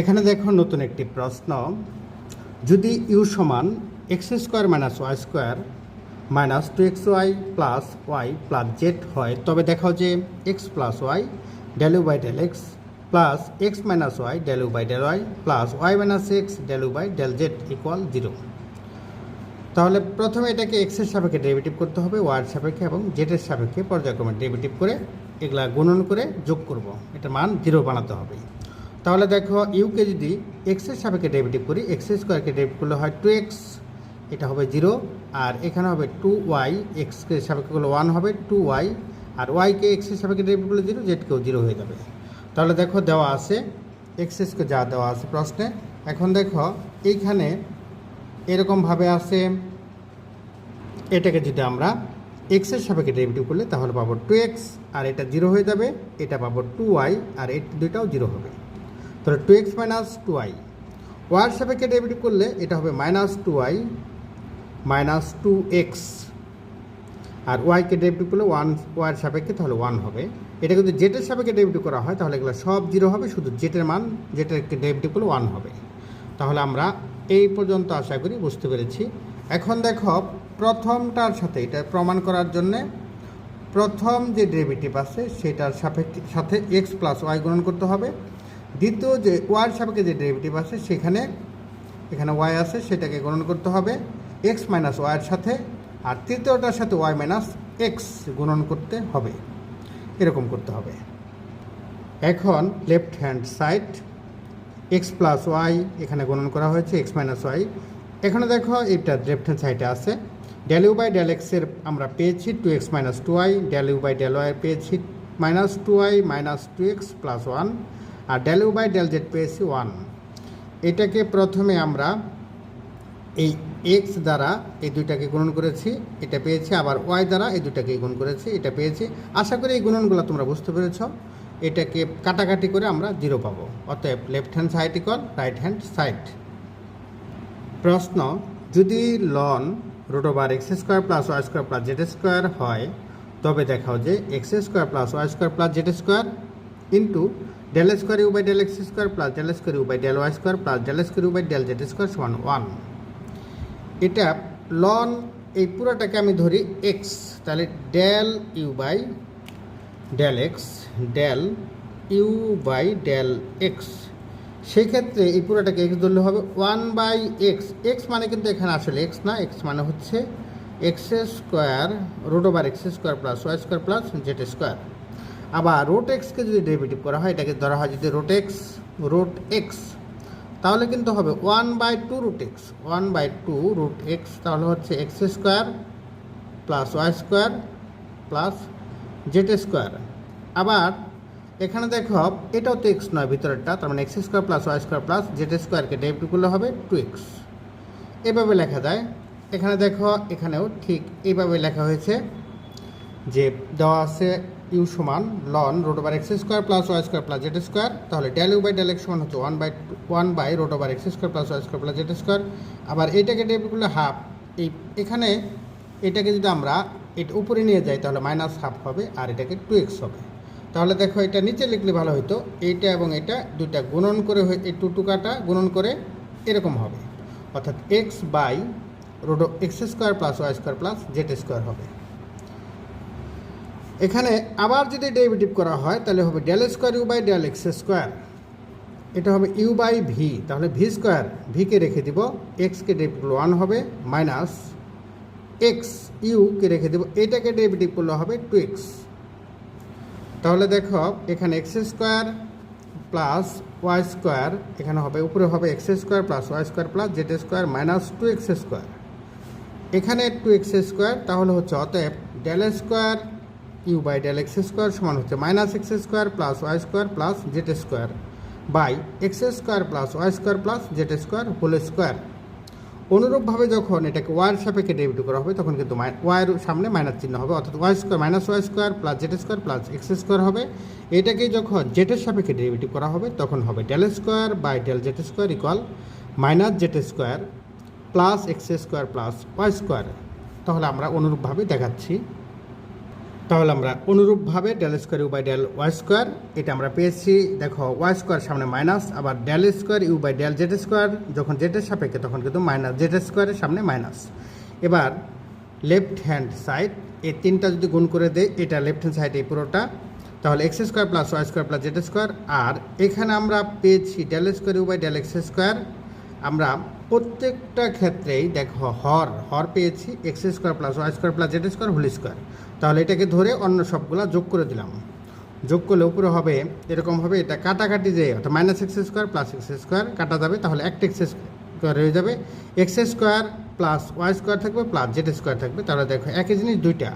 এখানে দেখো নতুন একটি প্রশ্ন। যদি ইউ সমান x square minus y square minus two x y plus y plus z হয়, তবে দেখাও যে x plus y del u by del x plus x minus y del u by del y plus y minus x del u by del z equal zero তাহলে প্রথমে এটাকে এক্সের সাপেক্ষে derivative করতে হবে ওয়ার সাপেক্ষে এবং জেটের সাপেক্ষে পর্যায়ক্রমে ডেরিভেটিভ করে এগুলা গুণন করে যোগ করব। এটা মান জিরো বানাতে হবে। তাহলে দেখো ইউকে যদি এক্সের সাপেক্ষে ডেরিভেটিভ করি এক্স স্কোয়ারকে ডেরিভেটিভ করলে হয় টু এক্স এটা হবে জিরো আর এখানে হবে টু ওয়াই এক্সকে সাপেক্ষে করলে ওয়ান হবে টু ওয়াই আর ওয়াইকে এক্সের সাপেক্ষে ডেরিভেটিভ করলে জিরো জেডকেও জিরো হয়ে যাবে। তাহলে দেখো দেওয়া আছে এক্স এক্সেসকে যা দেওয়া আছে প্রশ্নে, এখন দেখো এইখানে এরকমভাবে আছে, এটাকে যদি আমরা এক্সের সাপেক্ষে ডেরিভেটিভ করলে তাহলে পাবো টু এক্স আর এটা জিরো হয়ে যাবে, এটা পাবো টু ওয়াই আর এই দুইটাও জিরো হবে। তাহলে two x minus two y war সাপেক্ষে ডেরিভেটিভ করলে এটা হবে minus two y minus two x. আর ওয়াইকে ডেরিভেটিভ করলে ওয়ান ওয়ার সাপেক্ষে তাহলে ওয়ান হবে। এটা যদি জেটের সাপেক্ষে ডেরিভেটিভ করা হয়, তাহলে এগুলো সব জিরো হবে, শুধু জেটের মান জেটের ডেরিভেটিভ করলে ওয়ান হবে। তাহলে আমরা এই পর্যন্ত আশা করি বুঝতে পেরেছি। এখন দেখো, প্রথমটার সাথে এটা প্রমাণ করার জন্যে প্রথম যে ডেরিভেটিভ আছে, সেটার সাপেক্ষে, সাথে এক্স প্লাস ওয়াই গ্রহণ করতে হবে। দ্বিতীয় যে ওয়ার সাপেক্ষে যে ডেরিভেটিভ আছে, সেখানে, এখানে ওয়াই আছে, সেটাকে গণন করতে হবে। এক্স মাইনাস ওয়াইয়ের সাথে, আর তৃতীয়টার সাথে ওয়াই মাইনাস এক্স গুণন করতে হবে। এরকম করতে হবে। এখন left hand side, x plus y এখানে গণন করা হয়েছে, এক্স মাইনাস ওয়াই। এখানে দেখো এটা লেফট হ্যান্ড সাইডে আছে। ডেল ইউ বাই ডেল এক্সের আমরা পেয়েছি two x minus two y, del u by del y পেয়েছি minus two y minus two x plus one. R del u by del z পেয়েছি ওয়ান এটাকে প্রথমে আমরা এই এক্স দ্বারা এই দুইটাকে গুণন করেছি, এটা পেয়েছি। আবার ওয়াই দ্বারা এই দুইটাকে গুণ করেছি, এটা পেয়েছি। আশা করি এই গুণনগুলো তোমরা বুঝতে পেরেছ। এটাকে কাটাকাটি করে আমরা জিরো পাবো। অতএব left hand side equal right hand side প্রশ্ন, যদি ln root over x square plus y square plus z square হয়, তবে দেখাও যে x square plus y square plus z square into del square u by del x square plus del square u by del y square plus del square u by del z square সমান one এটা ln এই পুরোটাকে আমি ধরি x তাহলে del u by del x del u by del x সেই ক্ষেত্রে এই পুরোটাকে এক্স ধরলে হবে ওয়ান বাই এক্স এক্স মানে কিন্তু এখানে আসলে এক্স না এক্স মানে হচ্ছে x square root over x square plus y square plus z square আবার রোট এক্সকে যদি ডেরিভেটিভ করা হয়, এটাকে ধরা হয় যদি রোট এক্স রুট এক্স তাহলে কিন্তু হবে one by two root x one by two root x তাহলে হচ্ছে x square plus y square plus z square আবার এখানে দেখো, এটাও তো এক্স নয়, ভিতরেরটা, তার মানে x square plus y square plus z স্কোয়ারকে ডেরিভেটিভ করলে হবে টু এক্স এভাবে লেখা যায়। এখানে দেখো, এখানেও ঠিক এইভাবে লেখা হয়েছে যে দেওয়া আছে ইউ সমান ln root over x square plus y square plus z square তাহলে del u by del x সমান হচ্ছে one by one by root over x square plus y square plus z square আবার এইটাকে debit করলে half এই এখানে এটাকে যদি আমরা এটা উপরে নিয়ে যাই, তাহলে মাইনাস হাফ হবে আর এটাকে টু এক্স হবে। তাহলে দেখো এটা নিচে লিখলে ভালো হতো এইটা এবং এটা দুইটা গুণন করে এই টু টুকাটা গুণন করে এরকম হবে। অর্থাৎ x by root x square plus y square plus z square হবে। এখানে আবার যদি ডেরিভেটিভ করা হয়, তাহলে হবে del square u by del x square এটা হবে ইউ বাই ভি তাহলে ভি স্কোয়ার ভিকে রেখে দিব এক্সকে ডেরিভেটিভ ওয়ান হবে মাইনাস এক্স ইউকে রেখে দেব, এটাকে ডেরিভেটিভ করলে হবে টু এক্স তাহলে দেখো, এখানে x square plus y square এখানে হবে, উপরে হবে x square plus y square plus z square minus two x square এখানে টু এক্স স্কোয়ার তাহলে হচ্ছে অতএব del square u by del x square সমান হচ্ছে minus x square plus y square plus z square by x square plus y square plus z square whole square অনুরূপভাবে যখন এটাকে war সাপেক্ষে debit করা হবে, তখন কিন্তু ওয়ার সামনে মাইনাস চিহ্ন হবে। অর্থাৎ y square minus y square plus z square plus x square হবে। এটাকে যখন জেটের সাপেক্ষে ডেরিভেটিভ করা হবে, তখন হবে del square by del z square equal minus z square plus x square plus y square তাহলে আমরা অনুরূপভাবে দেখাচ্ছি তাহলে আমরা অনুরূপভাবে del square u by del y square এটা আমরা পেয়েছি, দেখো ওয়াই স্কোয়ার সামনে মাইনাস আবার del square u by del z square যখন জেটের সাপেক্ষে, তখন কিন্তু মাইনাস জেড স্কোয়ারের সামনে মাইনাস এবার লেফট হ্যান্ড সাইড এই তিনটা যদি গুণ করে দেয় এটা লেফট হ্যান্ড সাইড এই পুরোটা, তাহলে x square plus y square plus z square আর এখানে আমরা পেয়েছি del square u by del x square আমরা প্রত্যেকটা ক্ষেত্রেই, দেখো, হর হর পেয়েছি x square plus y square plus z square whole square তাহলে এটাকে ধরে অন্য সবগুলো যোগ করে দিলাম। যোগ করলে উপরে হবে, এরকম হবে, এটা কাটাকাটি যে অর্থাৎ minus x square plus x square কাটা যাবে, তাহলে একটা এক্স স্কোয়ার হয়ে যাবে। X square plus y square থাকবে প্লাস জেড স্কোয়ার থাকবে। তাহলে দেখো একই জিনিস দুইটা।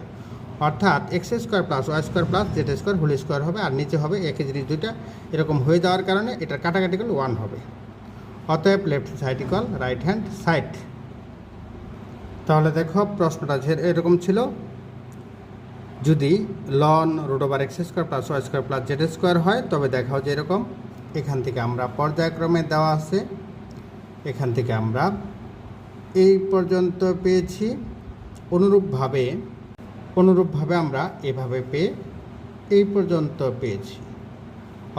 অর্থাৎ x square plus y square plus z square whole square হবে, আর নিচে হবে একই জিনিস দুইটা। এরকম হয়ে যাওয়ার কারণে এটার কাটাকাটি করলে ওয়ান হবে। অতএব left side equal right hand side তাহলে দেখো প্রশ্নটা এরকম ছিল। যদি ln root over x square plus y square plus z square হয়, তবে দেখাও যে এরকম। এখান থেকে আমরা পর্যায়ক্রমে দেওয়া আছে। এখান থেকে আমরা এই পর্যন্ত পেয়েছি। অনুরূপভাবে অনুরূপভাবে আমরা এভাবে পেয়ে এই পর্যন্ত পেয়েছি।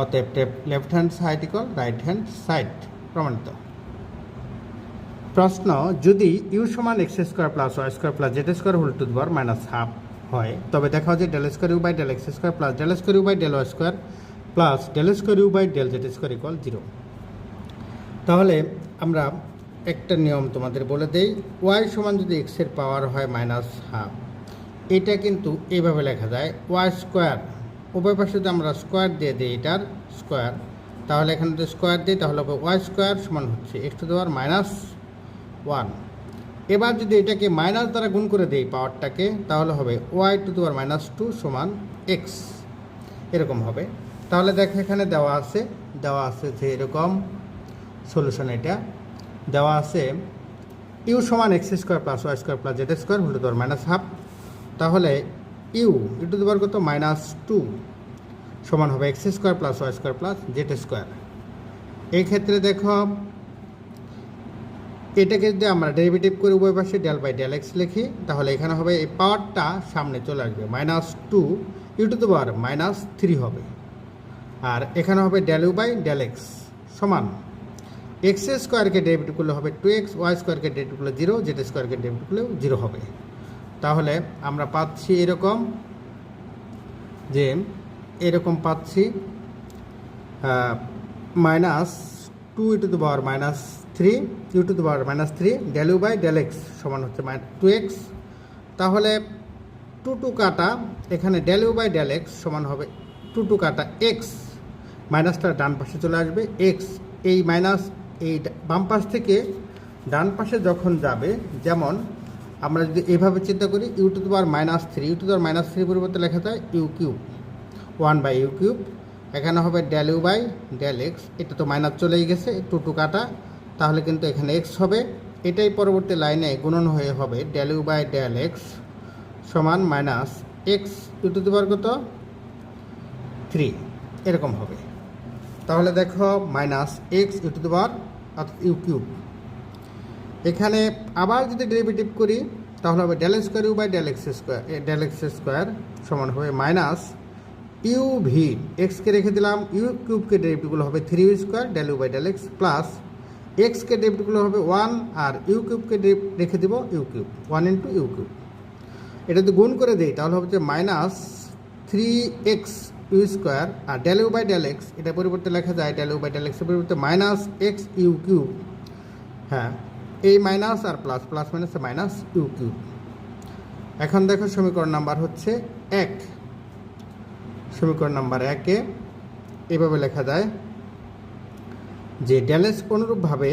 অতএব left hand side equal right hand side প্রমাণিত। প্রশ্ন, যদি ইউ সমান x square plus y square plus z square whole to bar minus half হয়। তবে দেখা যায় del square u by del x square plus del square u by del y square plus del square u by del z square equal zero. তাহলে আমরা একটা নিয়ম তোমাদের বলে দেই, ওয়াই সমান যদি এক্সের পাওয়ার হয় মাইনাস হাফ, এটা কিন্তু এইভাবে লেখা যায়, ওয়াই স্কোয়ার, উভয় পাশে যদি আমরা স্কোয়ার দিয়ে দিই এটার স্কোয়ার, তাহলে এখানে যদি স্কোয়ার দিই তাহলে ওয়াই স্কোয়ার সমান হচ্ছে এক্স টু দেওয়ার মাইনাস ওয়ান। এবার যদি এটাকে মাইনাস দ্বারা গুণ করে দেই পাওয়ারটাকে তাহলে হবে ওয়াই টু দেওয়ার মাইনাস টু সমান এক্স এরকম হবে। তাহলে দেখো এখানে দেওয়া আছে দেওয়া আছে যে এরকম সলিউশন এটা। দেওয়া আছে ইউ সমান x square plus y square plus z square হল টু মাইনাস হাফ তাহলে ইউ ইউ টু দেওয়ার কত? মাইনাস টু সমান হবে x square plus y square plus z square এই ক্ষেত্রে দেখো এটাকে যদি আমরা ডেরিভেটিভ করে উভয় পাশে ডেল বাই ডেল এক্স লিখি, তাহলে এখানে হবে এই পাওয়ারটা সামনে চলে আসবে minus two u to power minus three হবে। আর এখানে হবে del u by del x সমান এক্স স্কোয়ারকে ডেবিট করলে হবে টু এক্স ওয়াই স্কোয়ারকে ডেবিট করলে জিরো জেড স্কোয়ারকে ডেবিট করলেও জিরো হবে। তাহলে আমরা পাচ্ছি এরকম যে এরকম পাচ্ছি minus two u to the power minus three u to the power minus three del u by del x সমান হচ্ছে টু এক্স তাহলে টু টু কাটা, এখানে del u by del x সমান হবে টু টু কাটা এক্স মাইনাসটা ডান পাশে চলে আসবে এক্স এই মাইনাস এই বাম পাশ থেকে ডান পাশে যখন যাবে, যেমন আমরা যদি এভাবে চিন্তা করি u to the power minus three u to the power minus three পরিবর্তে লেখা যায় u cube one by u cube এখানে হবে del u by del x এটা তো মাইনাস চলেই গেছে টু টু কাটা, তাহলে কিন্তু এখানে এক্স হবে। এটাই পরবর্তী লাইনে গুণন হয়ে হবে del u by del x সমান মাইনাস এক্স ইউ টু কত? থ্রি এরকম হবে। তাহলে দেখো মাইনাস এক্স ইউ দি অর্থাৎ ইউ কিউব এখানে আবার যদি ডেরিভেটিভ করি, তাহলে হবে del square u by del x square del x square সমান হবে মাইনাস ইউ ভি এক্সকে রেখে দিলাম ইউ কিউবকে ডেরিভেটিভগুলো হবে three u square del u by del x plus এক্সকে ডেরিভেটিভগুলো হবে ওয়ান আর ইউ কিউবকে রেখে দেবো u cube one into u cube এটা যদি গুণ করে দিই, তাহলে যে minus three x u square R del u by del x এটা পরিবর্তে লেখা যায় ডেল ইউ বাই ডেল এক্সের পরিবর্তে মাইনাস এক্স ইউ কিউব হ্যাঁ এই মাইনাস আর plus plus minus minus u cube এখন দেখো সমীকরণ নাম্বার হচ্ছে এক। সমীকরণ নাম্বার একে এভাবে লেখা যায় যে ড্যালেস অনুরূপভাবে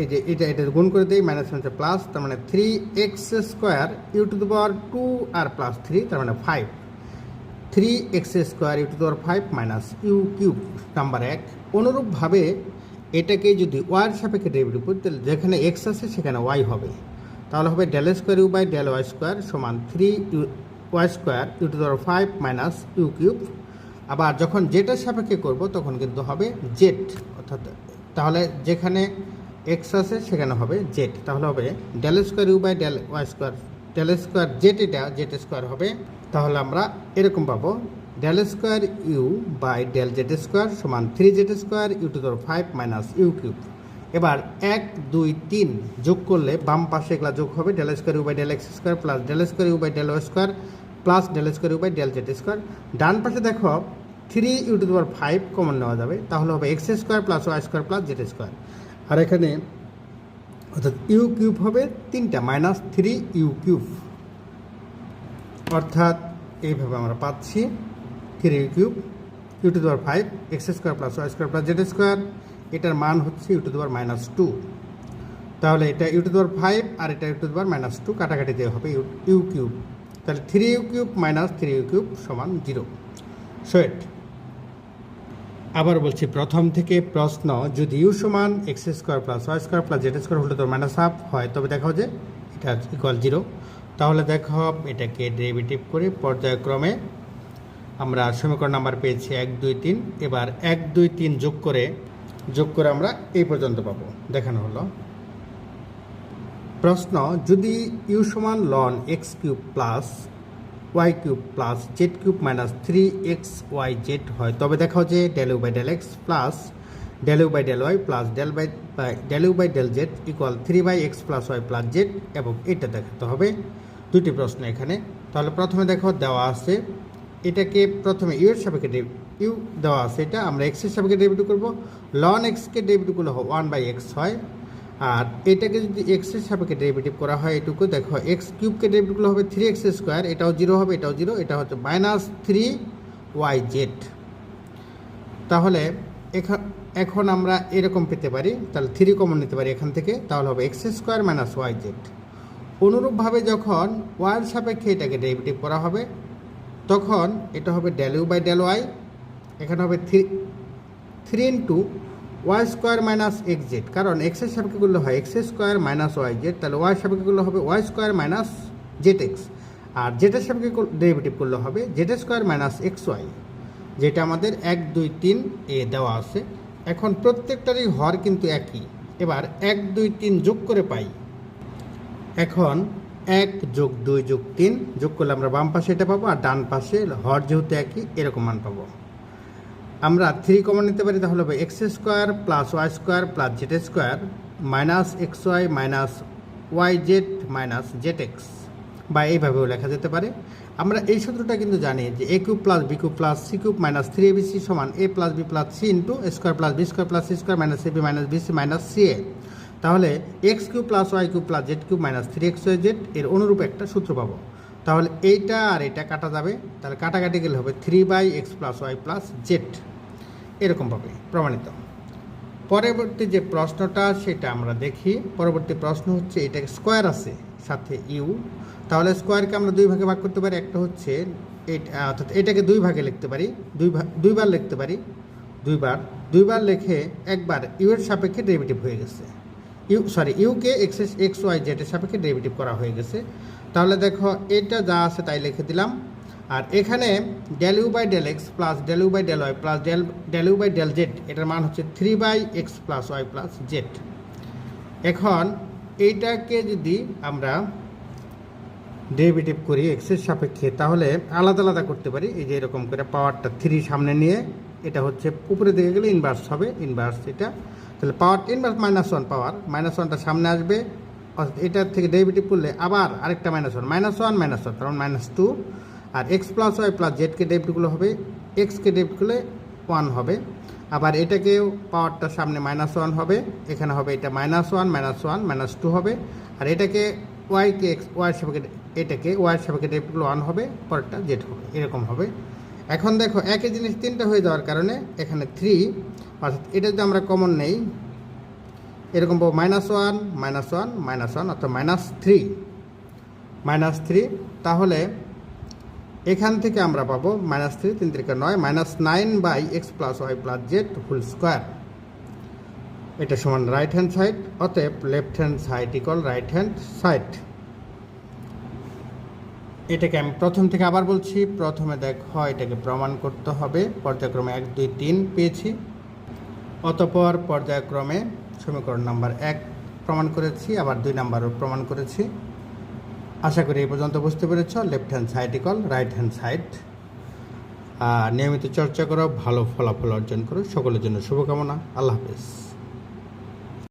এই যে এটা এটা গুণ করে দিই মাইনাস হচ্ছে প্লাস তার মানে three x square u to the power two R plus three তার মানে five three x square u to the power five minus u cube number এক। অনুরূপভাবে এটাকে যদি ওয়াইয়ের সাপেক্ষে ডেরিভেটিভ করি, তাহলে যেখানে এক্স আছে সেখানে ওয়াই হবে। তাহলে হবে del square U by del Y square সমান three U Y square U to the power five minus U cube আবার যখন জেটের সাপেক্ষে করব, তখন কিন্তু হবে জেট অর্থাৎ তাহলে যেখানে এক্স আছে, সেখানে হবে জেড তাহলে হবে del square u by del y square del square z এটা জেড স্কোয়ার হবে। তাহলে আমরা এরকম পাবো del square u by del z square সমান three z square u to five minus u cube এবার এক, দুই, তিন যোগ করলে বাম পাশে এগুলা যোগ হবে del square u by del x square plus del square u by del y square plus del square u by del z square ডান পাশে দেখো three u to five common নেওয়া যাবে, তাহলে হবে x square plus y square plus z square আর এখানে অর্থাৎ you cube হবে তিনটা মাইনাস থ্রি ইউ কিউব অর্থাৎ এইভাবে আমরা পাচ্ছি three u cube u to five x square plus y square plus z square এটার মান হচ্ছে ইউ টু মাইনাস টু তাহলে এটা ইউ টু ফাইভ আর এটা ইউ টু মাইনাস টু কাটাকাটি দেওয়া হবে ইউ ইউ কিউব তাহলে three u cube minus three u cube সমান জিরো সোয়েট আবার বলছি, প্রথম থেকে প্রশ্ন, যদি ইউ সমান x square plus y square plus z square হলে তো মাইনাস হাফ হয়, তবে দেখাও যে এটা ইকুয়াল জিরো তাহলে দেখো, এটাকে ডেরিভেটিভ করে পর্যায়ক্রমে আমরা সমীকরণ নাম্বার পেয়েছি এক, দুই, তিন। এবার এক, দুই, তিন যোগ করে যোগ করে আমরা এই পর্যন্ত পাবো। দেখানো হলো। প্রশ্ন, যদি ইউ সমান loan x cube plus y cube plus z cube minus three x y z হয়। তবে দেখাও যে del u by del x plus del u by del y plus del by del u by del z equal three by x plus y plus z এবং এটা দেখাতে হবে দুটি প্রশ্ন এখানে। তাহলে প্রথমে দেখো দেওয়া আছে এটাকে প্রথমে ইউ এর সাপেক্ষে ইউ দেওয়া আছে এটা, আমরা এক্সের সাপেক্ষে ডেবিট করব। লন এক্সকে ডেবিট করলে ওয়ান বাই এক্স হয়। আর এটাকে যদি এক্স এক্সের সাপেক্ষে ডেরিভেটিভ করা হয় এটুকু, দেখো এক্স কিউবকে ডেরিভেটিভ হবে থ্রি এক্স স্কোয়ার এটাও জিরো হবে, এটাও জিরো এটা হচ্ছে মাইনাস থ্রি ওয়াই জেড তাহলে এখা- এখন আমরা এরকম পেতে পারি, তাহলে থ্রি কমন নিতে পারি এখান থেকে, তাহলে হবে x square minus y z অনুরূপভাবে যখন ওয়াইয়ের সাপেক্ষে এটাকে ডেরিভেটিভ করা হবে, তখন এটা হবে del u by del y এখানে হবে three three into y square minus x z কারণ এক্সের সাপেক্ষে করলে হয় x square minus y z তাহলে ওয়াই সাপেক্ষে করলে হবে y square minus z x আর জেটের সাপেক্ষে ডেরিভেটিভ করলে হবে z square minus x y যেটা আমাদের এক, দুই, তিন এ দেওয়া আছে। এখন প্রত্যেকটারই হর কিন্তু একই। এবার এক, দুই, তিন যোগ করে পাই। এখন এক যোগ দুই যোগ তিন যোগ করলে আমরা বাম পাশে এটা পাবো, আর ডান পাশে হর যেহেতু একই, এরকম মান পাবো। আমরা থ্রি কমন নিতে পারি, তাহলে হবে x square plus y square plus z square minus x y minus y z minus z x বা এইভাবেও লেখা যেতে পারে। আমরা এই সূত্রটা কিন্তু জানি যে a cube plus b cube plus c cube minus three a b c সমান a plus b plus c into square plus b square plus c square minus a b minus b c minus c a তাহলে x cube plus y cube plus z cube minus three x y z এর অনুরূপ একটা সূত্র পাবো। তাহলে এইটা আর এটা কাটা যাবে, তাহলে কাটাকাটি গেলে হবে three by x plus y plus z এরকমভাবে প্রমাণিত। পরবর্তী যে প্রশ্নটা, সেটা আমরা দেখি। পরবর্তী প্রশ্ন হচ্ছে এটা স্কোয়ার আছে, সাথে ইউ। তাহলে স্কোয়ারকে আমরা দুই ভাগে ভাগ করতে পারি। একটা হচ্ছে অর্থাৎ এটাকে দুই ভাগে লিখতে পারি। দুই দুইবার লিখতে পারি। দুইবার। দুইবার লিখে একবার ইউ এর সাপেক্ষে ডেরিভেটিভ হয়ে গেছে। ইউ সরি, ইউকে এক্স এক্স ওয়াই জেডের সাপেক্ষে ডেরিভেটিভ করা হয়ে গেছে। তাহলে দেখো, এটা যা আছে তাই লিখে দিলাম। আর এখানে del u by del x plus del u by del y plus del del u by del z এটার মান হচ্ছে three by x plus y plus z এখন এইটাকে যদি আমরা ডেরিভেটিভ করি এক্সের সাপেক্ষে, তাহলে আলাদা আলাদা করতে পারি। এই যে এরকম করে পাওয়ারটা থ্রি সামনে নিয়ে, এটা হচ্ছে উপরে দিকে গেলে ইনভার্স হবে ইনভার্স এটা। তাহলে power inverse minus one power minus ওয়ানটা সামনে আসবে এটার থেকে ডেরিভেটিভ করলে আবার আরেকটা minus one minus one minus one কারণ মাইনাস টু আর এক্স প্লাস ওয়াই প্লাস জেডকে ডেবিট করলে হবে এক্সকে ডেবিট করলে ওয়ান হবে। আবার এটাকেও পাওয়ারটা সামনে মাইনাস ওয়ান হবে, এখানে হবে এটা minus one minus one minus two হবে। আর এটাকে ওয়াইকে এক্স ওয়াই সাপেক্ষে, এটাকে ওয়াই সাপেক্ষে ডেবিট করলে ওয়ান হবে, পরেরটা জেড হবে, এরকম হবে। এখন দেখো, একই জিনিস তিনটা হয়ে যাওয়ার কারণে এখানে থ্রি অর্থাৎ এটা যদি আমরা কমন নেই, এরকম পাবো minus one minus one minus one অর্থাৎ মাইনাস থ্রি মাইনাস থ্রি তাহলে এখান থেকে আমরা পাবো মাইনাস থ্রি তিন তিরিকা নয় minus nine by x plus y plus z whole square এটা সমান রাইট হ্যান্ড সাইড অতএব left hand side equal right hand side এটাকে আমি প্রথম থেকে আবার বলছি, প্রথমে দেখো এটাকে প্রমাণ করতে হবে, পর্যায়ক্রমে এক, দুই, তিন পেয়েছি। অতপর পর্যায়ক্রমে সমীকরণ নাম্বার এক প্রমাণ করেছি, আবার দুই নাম্বারও প্রমাণ করেছি। আশা করি এই পর্যন্ত বুঝতে পেরেছ। Left hand side equal right hand side নিয়মিত চর্চা করো, ভালো ফলাফল অর্জন করো। সকলের জন্য শুভকামনা। আল্লাহ হাফেজ।